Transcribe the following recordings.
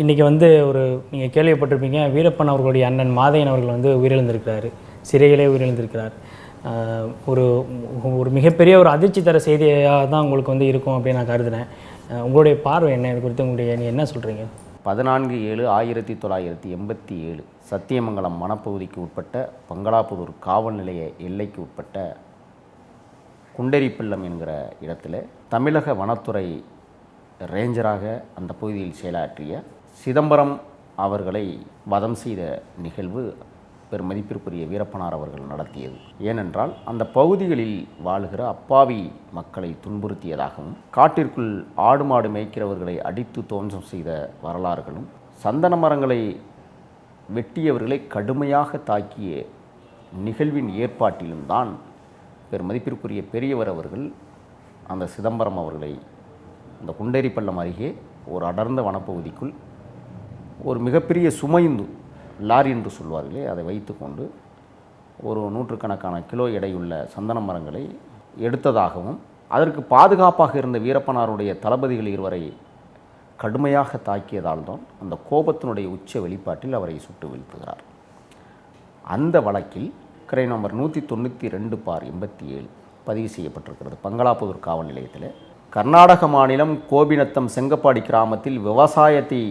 இன்றைக்கி வந்து ஒரு நீங்கள் கேள்விப்பட்டிருப்பீங்க வீரப்பன் அவர்களுடைய அண்ணன் மாதையன் அவர்கள் வந்து உயிரிழந்திருக்கிறார். சிறையிலே உயிரிழந்திருக்கிறார். ஒரு ஒரு மிகப்பெரிய ஒரு அதிர்ச்சி தர செய்தியாக தான் உங்களுக்கு வந்து இருக்கும் அப்படின்னு நான் கருதுனேன் உங்களுடைய பார்வை என்ன? இது குறித்து உங்களுடைய நீ என்ன சொல்கிறீங்க பதினான்கு ஏழு ஆயிரத்தி தொள்ளாயிரத்தி எண்பத்தி ஏழு சத்தியமங்கலம் வனப்பகுதிக்கு உட்பட்ட பங்களாபுதூர் காவல் நிலைய எல்லைக்கு உட்பட்ட குண்டரிப்பள்ளம் என்கிற இடத்துல தமிழக வனத்துறை ரேஞ்சராக அந்த பகுதியில் செயலாற்றிய சிதம்பரம் அவர்களை வதம் செய்த நிகழ்வு பெருமதிப்பிற்குரிய வீரப்பனார் அவர்கள் நடத்தியது. ஏனென்றால் அந்த பகுதிகளில் வாழுகிற அப்பாவி மக்களை துன்புறுத்தியதாகவும் காட்டிற்குள் ஆடு மாடு மேய்க்கிறவர்களை அடித்து தோன்றம் செய்த வரலாறுகளும் சந்தன மரங்களை வெட்டியவர்களை கடுமையாக தாக்கிய நிகழ்வின் ஏற்பாட்டிலும் தான் பெருமதிப்பிற்குரிய பெரியவர் அவர்கள் அந்த சிதம்பரம் அவர்களை அந்த குண்டேரிப்பள்ளம் அருகே ஒரு அடர்ந்த வனப்பகுதிக்குள் ஒரு மிகப்பெரிய சுமைந்து லாரி என்று சொல்வார்களே அதை வைத்துக்கொண்டு ஒரு நூற்றுக்கணக்கான கிலோ எடையுள்ள சந்தன மரங்களை எடுத்ததாகவும் அதற்கு பாதுகாப்பாக இருந்த வீரப்பனாருடைய தளபதிகள் இருவரை கடுமையாக தாக்கியதால் தான் அந்த கோபத்தினுடைய உச்ச வெளிப்பாட்டில் அவரை சுட்டு வீழ்த்துகிறார். அந்த வழக்கில் கிரை நம்பர் நூற்றி தொண்ணூற்றி ரெண்டு பார் எண்பத்தி ஏழு பதிவு செய்யப்பட்டிருக்கிறது. பங்களாப்புதூர் காவல் நிலையத்தில். கர்நாடக மாநிலம் கோபிநத்தம் செங்கப்பாடி கிராமத்தில் விவசாயத்தை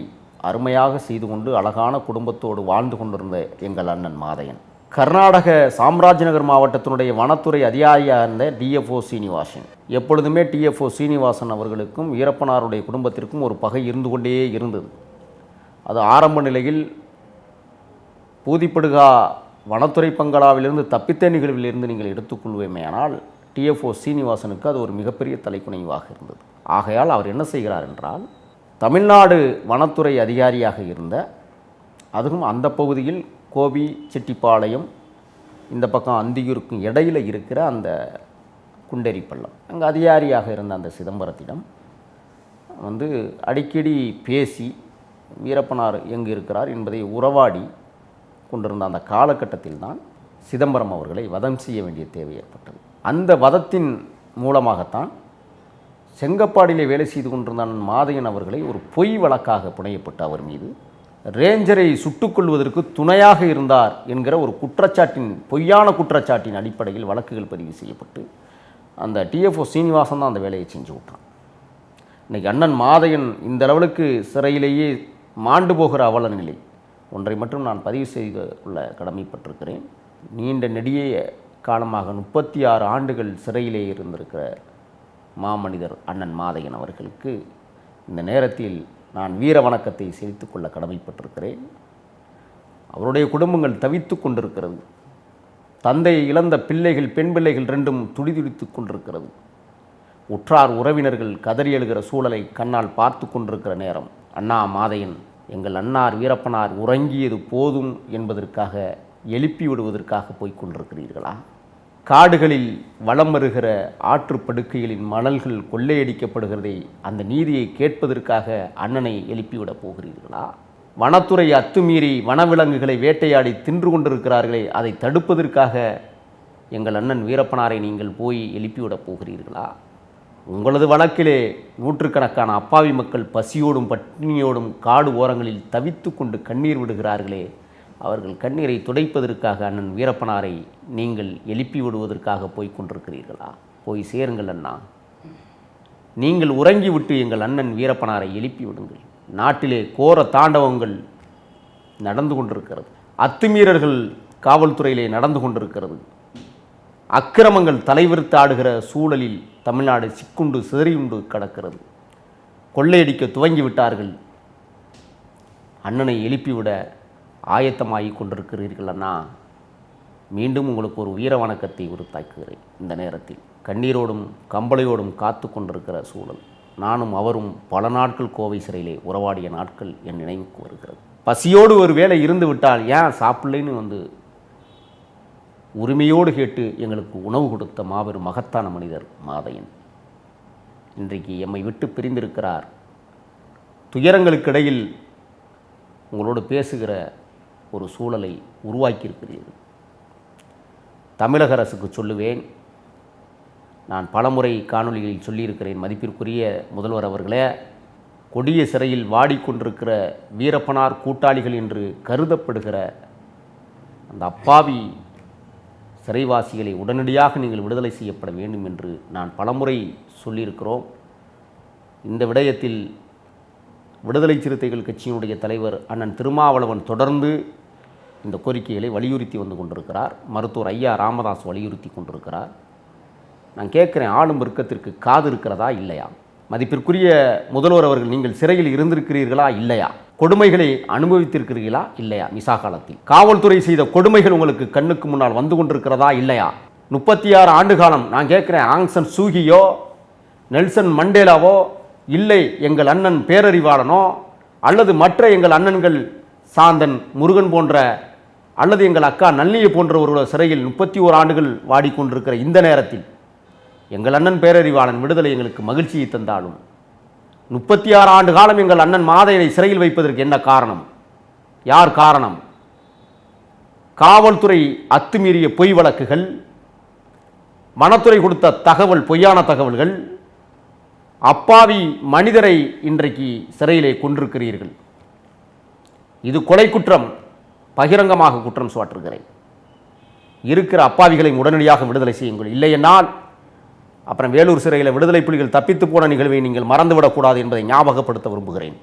அருமையாக செய்து கொண்டு அழகான குடும்பத்தோடு வாழ்ந்து கொண்டிருந்த எங்கள் அண்ணன் மாதையன். கர்நாடக சாம்ராஜ்நகர் மாவட்டத்தினுடைய வனத்துறை அதிகாரியாக இருந்த டிஎஃப்ஓ சீனிவாசன். எப்பொழுதுமே டிஎஃப்ஓ சீனிவாசன் அவர்களுக்கும் ஈரப்பனாருடைய குடும்பத்திற்கும் ஒரு பகை இருந்து கொண்டே இருந்தது. அது ஆரம்ப நிலையில் பூதிப்படுகா வனத்துறை பங்களாவிலிருந்து தப்பித்த நிகழ்விலிருந்து நீங்கள் எடுத்துக்கொள்வேமேயானால் டிஎஃப்ஓ சீனிவாசனுக்கு அது ஒரு மிகப்பெரிய தலைக்குனைவாக இருந்தது. ஆகையால் அவர் என்ன செய்கிறார் என்றால் தமிழ்நாடு வனத்துறை அதிகாரியாக இருந்த அதுவும் அந்த பகுதியில் கோபி செட்டிப்பாளையம் இந்த பக்கம் அந்தியூருக்கும் இடையில இருக்கிற அந்த குண்டேரி பள்ளம் அங்கே அதிகாரியாக இருந்த அந்த சிதம்பரத்திடம் வந்து அடிக்கடி பேசி வீரப்பனார் எங்கு இருக்கிறார் என்பதை உறவாடி கொண்டிருந்த அந்த காலகட்டத்தில் தான் சிதம்பரம் அவர்களை வதம் செய்ய வேண்டிய தேவை ஏற்பட்டது. அந்த வதத்தின் மூலமாகத்தான் செங்கப்பாடியிலே வேலை செய்து கொண்டிருந்தான் மாதையன் அவர்களை ஒரு பொய் வழக்காக புனையப்பட்ட அவர் மீது. ரேஞ்சரை சுட்டுக்கொள்வதற்கு துணையாக இருந்தார் என்கிற ஒரு குற்றச்சாட்டின் பொய்யான குற்றச்சாட்டின் அடிப்படையில் வழக்குகள் பதிவு செய்யப்பட்டு அந்த டிஎஃப்ஓ சீனிவாசன் தான் அந்த வேலையை செஞ்சு விட்டான். இன்றைக்கி அண்ணன் மாதையன் இந்த லெவலுக்கு சிறையிலேயே மாண்டு போகிற அவல நிலை ஒன்றை மட்டும் நான் பதிவு செய்து கொள்ள கடமைப்பட்டிருக்கிறேன். நீண்ட நெடிய காலமாக முப்பத்தி ஆறு ஆண்டுகள் சிறையிலே இருந்திருக்கிற மாமனிதர் அண்ணன் மாதையன் அவர்களுக்கு இந்த நேரத்தில் நான் வீர வணக்கத்தை செலுத்திக் கொள்ள கடமைப்பட்டிருக்கிறேன். அவருடைய குடும்பங்கள் தவித்து கொண்டிருக்கிறது. தந்தையை இழந்த பிள்ளைகள் பெண் பிள்ளைகள் ரெண்டும் துடிதுடித்து கொண்டிருக்கிறது. உற்றார் உறவினர்கள் கதறி எழுகிற சூழலை கண்ணால் பார்த்து கொண்டிருக்கிற நேரம். அண்ணா மாதையன் எங்கள் அன்னார் வீரப்பனார் உறங்கியது போதும் என்பதற்காக எழுப்பி விடுவதற்காக போய்க் கொண்டிருக்கிறீர்களா? காடுகளில் வலம் வருகிற ஆற்றுப்படுக்கைகளின் மணல்கள் கொள்ளையடிக்கப்படுகிறதை அந்த நீதியை கேட்பதற்காக அண்ணனை எழுப்பிவிடப் போகிறீர்களா? வனத்துறை அத்துமீறி வனவிலங்குகளை வேட்டையாடி தின்று கொண்டிருக்கிறார்களே அதை தடுப்பதற்காக எங்கள் அண்ணன் வீரப்பனாரை நீங்கள் போய் எழுப்பிவிடப் போகிறீர்களா? உங்களது வழக்கிலே நூற்றுக்கணக்கான அப்பாவி மக்கள் பசியோடும் பட்டினியோடும் காடு ஓரங்களில் தவித்து கொண்டு கண்ணீர் விடுகிறார்களே அவர்கள் கண்ணீரை துடைப்பதற்காக அண்ணன் வீரப்பனாரை நீங்கள் எழுப்பி விடுவதற்காக போய்க் கொண்டிருக்கிறீர்களா? போய் சேருங்கள் அண்ணா. நீங்கள் உறங்கிவிட்டு எங்கள் அண்ணன் வீரப்பனாரை எழுப்பி விடுங்கள். நாட்டிலே கோர தாண்டவங்கள் நடந்து கொண்டிருக்கிறது. அத்துமீறர்கள் காவல்துறையிலே நடந்து கொண்டிருக்கிறது. அக்கிரமங்கள் தலைவிரித்து ஆடுகிற சூழலில் தமிழ்நாடு சிக்குண்டு சிதறியுண்டு கிடக்கிறது. கொள்ளையடிக்க துவங்கி விட்டார்கள். அண்ணனை எழுப்பிவிட ஆயத்தமாகி கொண்டிருக்கிறீர்கள் அண்ணா மீண்டும் உங்களுக்கு ஒரு வீர வணக்கத்தை உறுத்தாக்குகிறேன் இந்த நேரத்தில் கண்ணீரோடும் கம்பளையோடும் காத்து கொண்டிருக்கிற சூழல் நானும் அவரும் பல நாட்கள் கோவை சிறையிலே உறவாடிய நாட்கள் என் நினைவுக்கு வருகிறது. பசியோடு ஒரு வேளை இருந்து விட்டால் ஏன் சாப்பிடலைன்னு வந்து உரிமையோடு கேட்டு எங்களுக்கு உணவு கொடுத்த மாபெரும் மகத்தான மனிதர் மாதையன். இன்றைக்கு எம்மை விட்டு பிரிந்திருக்கிறார். துயரங்களுக்கிடையில் உங்களோடு பேசுகிற ஒரு சூழலை உருவாக்கியிருக்கிறீர்கள் தமிழக அரசுக்கு சொல்லுவேன் நான் பலமுறை காணொளிகளில் சொல்லியிருக்கிறேன் மதிப்பிற்குரிய முதல்வர் அவர்களே கொடிய சிறையில் வாடிக்கொண்டிருக்கிற வீரப்பனார் கூட்டாளிகள் என்று கருதப்படுகிற அந்த அப்பாவி சிறைவாசிகளை உடனடியாக நீங்கள் விடுதலை செய்யப்பட வேண்டும் என்று நான் பலமுறை சொல்லியிருக்கிறோம். இந்த விடயத்தில் விடுதலை சிறுத்தைகள் கட்சியினுடைய தலைவர் அண்ணன் திருமாவளவன் தொடர்ந்து இந்த கோரிக்கைகளை வலியுறுத்தி வந்து கொண்டிருக்கிறார். மருத்துவர் ஐயா ராமதாஸ் வலியுறுத்தி கொண்டிருக்கிறார். நான் கேட்குறேன் ஆளும் வர்க்கத்திற்கு காது இருக்கிறதா இல்லையா? மதிப்பிற்குரிய முதல்வர் அவர்கள் நீங்கள் சிறையில் இருந்திருக்கிறீர்களா இல்லையா? கொடுமைகளை அனுபவித்திருக்கிறீர்களா இல்லையா? மிசா காலத்தில். காவல்துறை செய்த கொடுமைகள் உங்களுக்கு கண்ணுக்கு முன்னால் வந்து கொண்டிருக்கிறதா இல்லையா? முப்பத்தி ஆறு ஆண்டு காலம் நான் கேட்குறேன் ஆங்சன் சூகியோ நெல்சன் மண்டேலாவோ இல்லை எங்கள் அண்ணன் பேரறிவாளனோ அல்லது மற்ற எங்கள் அண்ணன்கள் சாந்தன் முருகன் போன்ற அல்லது எங்கள் அக்கா நல்லியை போன்ற ஒரு சிறையில் முப்பத்தி ஓர் ஆண்டுகள் வாடிக்கொண்டிருக்கிற இந்த நேரத்தில் எங்கள் அண்ணன் பேரறிவாளன் விடுதலை எங்களுக்கு மகிழ்ச்சியை தந்தாலும் முப்பத்தி ஆறு ஆண்டு காலம் எங்கள் அண்ணன் மாதையனை சிறையில் வைப்பதற்கு என்ன காரணம்? யார் காரணம்? காவல்துறை அத்துமீறிய பொய் வழக்குகள் வனத்துறை கொடுத்த தகவல் பொய்யான தகவல்கள் அப்பாவி மனிதரை இன்றைக்கு சிறையிலே கொண்டிருக்கிறீர்கள் இது கொலை குற்றம் பகிரங்கமாக குற்றம் சுவாற்றுகிறேன். இருக்கிற அப்பாவிகளை உடனடியாக விடுதலை செய்யுங்கள். இல்லையென்னால் அப்புறம் வேலூர் சிறையில் விடுதலை புலிகள் தப்பித்து போன நிகழ்வை நீங்கள் மறந்துவிடக்கூடாது என்பதை ஞாபகப்படுத்த விரும்புகிறேன்.